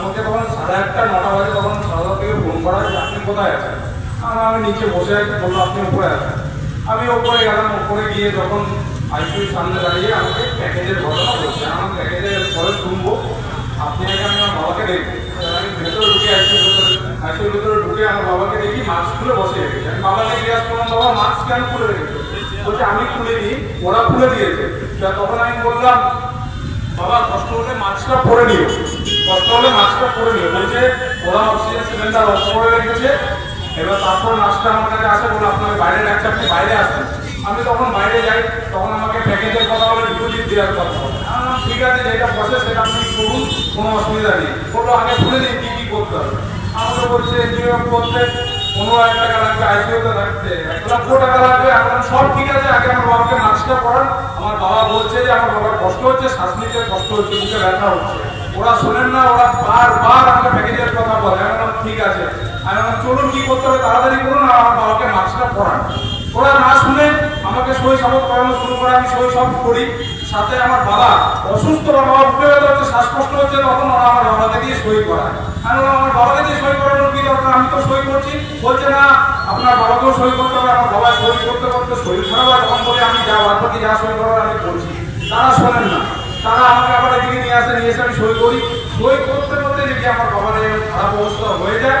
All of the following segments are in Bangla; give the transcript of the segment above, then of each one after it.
আমাকে তখন সাড়ে আটটা নটা বাজে তখন সারদা থেকে ফোন করা হয় আপনি কোথায় আছেন? আর আমি নিচে বসে আছি, বলল, আপনি উপরে আছেন? আমি ওপরে গেলাম ওপরে গিয়ে যখন আইসিউর সামনে দাঁড়িয়ে আমাকে প্যাকেজের ঘটনা বলছে, আমার প্যাকেজের পরে শুনব, আপনি আগে আমি আমার বাবাকে দেখি আমি ভেতরে ঢুকে আইসিউর ভেতরে আইসিউর ভেতরে ঢুকে আমার বাবাকে দেখি মাস্ক খুলে বসে রেখেছে। আমি বাবাকে জিজ্ঞাসা করলাম, বাবা মাস্ক কেন খুলে রেখেছে? বলছে, আমি খুলে দিই ওরা খুলে দিয়েছে। তখন আমি বললাম বাবা, কষ্ট হলে মাস্কটা পরে নিও। কষ্ট হলে মাস্কটা পরে নিও। বলছে, ওরা অক্সিজেন সিলিন্ডার অফ করে রেখেছে এবার তারপর মাস্কটা আমার কাছে আসে, বলে আপনাকে বাইরে রাখছে আপনি বাইরে আসছেন আমি তখন বাইরে যাই, তখন আমাকে প্যাকেজের কথা বলে ডিপোজিট দেওয়ার কথা বলে। ঠিক আছে, যেটা বসে সেটা আপনি করুন, কোনো অসুবিধা নেই। বলল, আগে খুলে দিন কী কী করতে হবে? আমাকে বলছে এনজিও করতে আমার বাবা বলছে যে আমার বাবার কষ্ট হচ্ছে শ্বাস নিতে কষ্ট হচ্ছে, বুকে হচ্ছে। ওরা শোনেন না, ওরা বারবার আমাকে প্যাকেজের কথা বলে। আমি ঠিক আছে। আমি চলুন, কি করতে হবে? তাড়াতাড়ি করুন, আর আমার বাবাকে মাস্কটা পড়ান। ওরা না শুনে আমাকে সাবত করানো শুরু করে, আমি সব করি। সাথে আমার বাবা অসুস্থ বাবা উঠে শ্বাসকষ্ট হচ্ছে, তখন ওরা আমার বাবাকে দিয়ে সই করায়। আমি আমার বাবাকে দিয়ে সই করানোর কি দরকার? আমি তো সই করছি। বলছে, না, আপনার বাবাকেও সই করতে হবে, আমার বাবা সই করতে করতে শরীর খারাপ হয়, তখন বলে, আমি যা বাদ বাকি যা সই করার আমি করছি। তারা শোনেন না। তারা আমাকে আবার এদিকে নিয়ে আসে, নিয়ে এসে আমি সই করি। সই করতে করতে দেখি আমার বাবার খারাপ অবস্থা হয়ে যায়।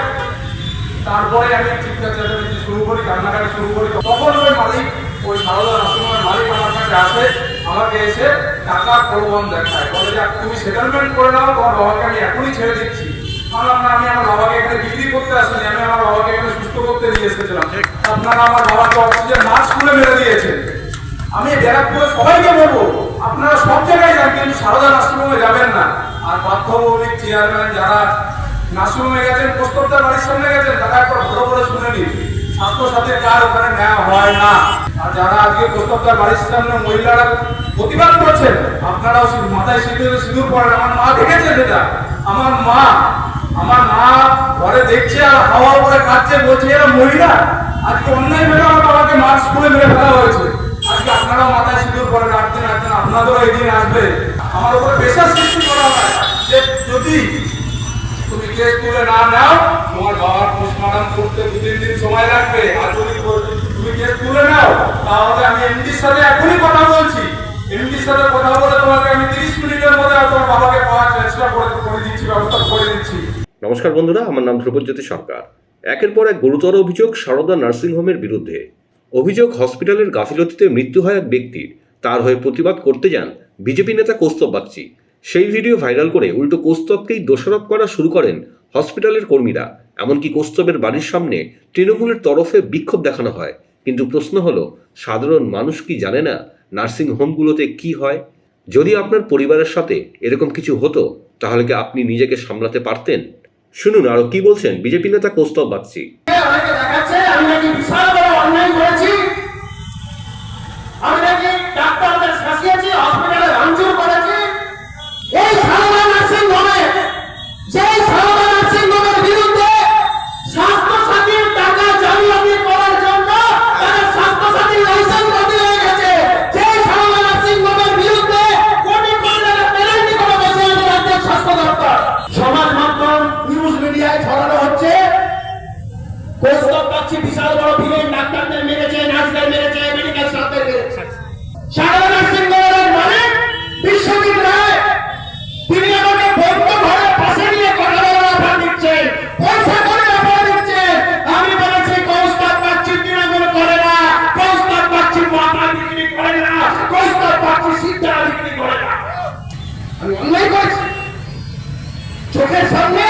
তারপরে আমি চিৎকার চেঁচামেচি শুরু করি, কান্নাকাটি শুরু করি। তখন ওই মালিক ওই সারদা নার্সিংহোমের মালিক আমার কাছে আসে, আমাকে এসে টাকার প্রলোভন দেখায়। বলে যে তুমি সেটেলমেন্ট করে নাও, তোমার বাবাকে আমি এখনই ছেড়ে দিচ্ছি। বললাম, না, আমি আমার বাবাকে এখানে বিক্রি করতে আসিনি, আমি আমার বাবাকে এখানে সুস্থ করতে নিয়ে এসেছিলাম। আপনারা আমার বাবাকে অক্সিজেন মাস্ক খুলে মেরে দিয়েছেন। আমি ব্যারাকপুরে সবাইকে বলব, আপনারা সব জায়গায় যান, কিন্তু সারদা নার্সিংহোমে যাবেন না। আর পার্থভৌমিক চেয়ারম্যান যারা নার্সিংহোমে গেছেন প্রস্তবদার বাড়ির সামনে গেছেন, তারা একবার ভালো করে শুনে নিন। স্বাস্থ্যসাথীর কার্ড ওখানে নেওয়া হয় না। যারা আজকে প্রস্তবদার বাড়ির সামনে মহিলারা প্রতিবাদ করছেন, আপনারাও মাথায় সিঁদুর সিঁদুর পড়েন আমার মা দেখেছে সেটা আমার মা আমার মা ঘরে দেখছে আর হাওয়া করে খাচ্ছে, বলছে, এরা মহিলা? আজকে অন্যায় ভাবে আমার বাবাকে মাস্ক খুলে মেরে ফেলা হয়েছে। আজকে আপনারাও মাথায় সিঁদুর পরে রাখছেন একদিন আপনাদেরও এই দিন আসবে। আমার উপরে প্রেশার সৃষ্টি করা হয়। যে যদি তুমি কেস তুলে না নাও, তোমার বাবার পোস্টমর্টম করতে দু তিন দিন সময় লাগবে। আর যদি কেস তুলে নাও, তাহলে আমি এমডির সাথে এখনই কথা বলছি। এমডির সাথে কথা বলে তোমাকে আমি তিরিশ মিনিটের মধ্যে তোমার বাবাকে পাওয়ার চেষ্টা করে করে দিচ্ছি, ব্যবস্থা করে দিচ্ছি। নমস্কার বন্ধুরা, আমার নাম ধ্রুবজ্যোতি সরকার। একের পর এক গুরুতর অভিযোগ সারদা নার্সিংহোমের বিরুদ্ধে। অভিযোগ হসপিটালের গাফিলতিতে মৃত্যু হয় এক ব্যক্তির। তার হয়ে প্রতিবাদ করতে যান বিজেপি নেতা কৌস্তব বাগচি। সেই ভিডিও ভাইরাল করে উল্টো কৌস্তবকেই দোষারোপ করা শুরু করেন হসপিটালের কর্মীরা। এমনকি কৌস্তবের বাড়ির সামনে তৃণমূলের তরফে বিক্ষোভ দেখানো হয়। কিন্তু প্রশ্ন হলো, সাধারণ মানুষ কি জানে না নার্সিং হোমগুলোতে কি হয়? যদি আপনার পরিবারের সাথে এরকম কিছু হতো, তাহলে কি আপনি নিজেকে সামলাতে পারতেন? শুনুন, আরও কি বলছেন? বিজেপি নেতা কৌস্তব বাগচি। পাচ্ছি বিশাল বড় ভিলেন ডাক্তারদের মেরেছে নার্সদের মেরেছে মেডিকেল স্টাফদের মেরেছে। করেছি। চোখের সামনে